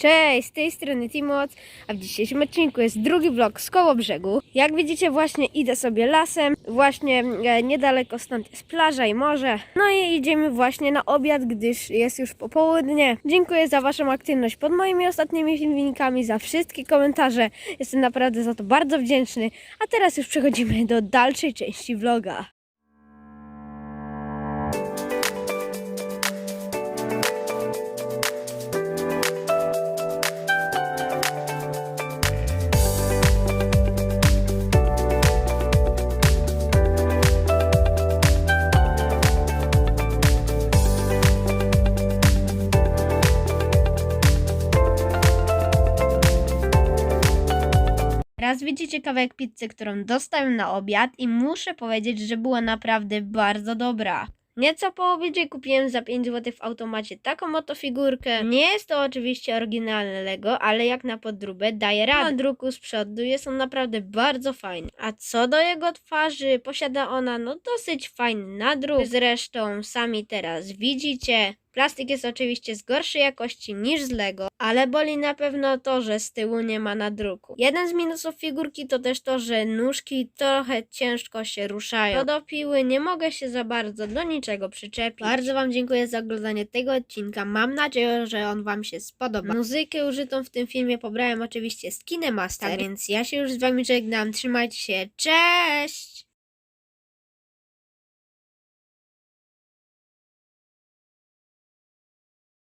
Cześć, z tej strony Timoc, a w dzisiejszym odcinku jest drugi vlog z Kołobrzegu. Jak widzicie właśnie idę sobie lasem, właśnie e, niedaleko stąd jest plaża i morze. No i idziemy właśnie na obiad, gdyż jest już popołudnie. Dziękuję za waszą aktywność pod moimi ostatnimi filmikami, za wszystkie komentarze. Jestem naprawdę za to bardzo wdzięczny. A teraz już przechodzimy do dalszej części vloga. Raz widzicie kawałek pizzy, którą dostałem na obiad i muszę powiedzieć, że była naprawdę bardzo dobra. Nieco po obiedzie kupiłem za 5 zł w automacie taką oto figurkę. Nie jest to oczywiście oryginalne Lego, ale jak na podróbę daje radę. Na druku z przodu jest on naprawdę bardzo fajny. A co do jego twarzy, posiada ona no dosyć fajny nadruk. Zresztą sami teraz widzicie. Plastik jest oczywiście z gorszej jakości niż z Lego, ale boli na pewno to, że z tyłu nie ma nadruku. Jeden z minusów figurki to też to, że nóżki trochę ciężko się ruszają. Co do piły nie mogę się za bardzo do niczego przyczepić. Bardzo Wam dziękuję za oglądanie tego odcinka. Mam nadzieję, że on Wam się spodoba. Muzykę użytą w tym filmie pobrałem oczywiście z Kinemaster, tak więc ja się już z Wami żegnam. Trzymajcie się. Cześć!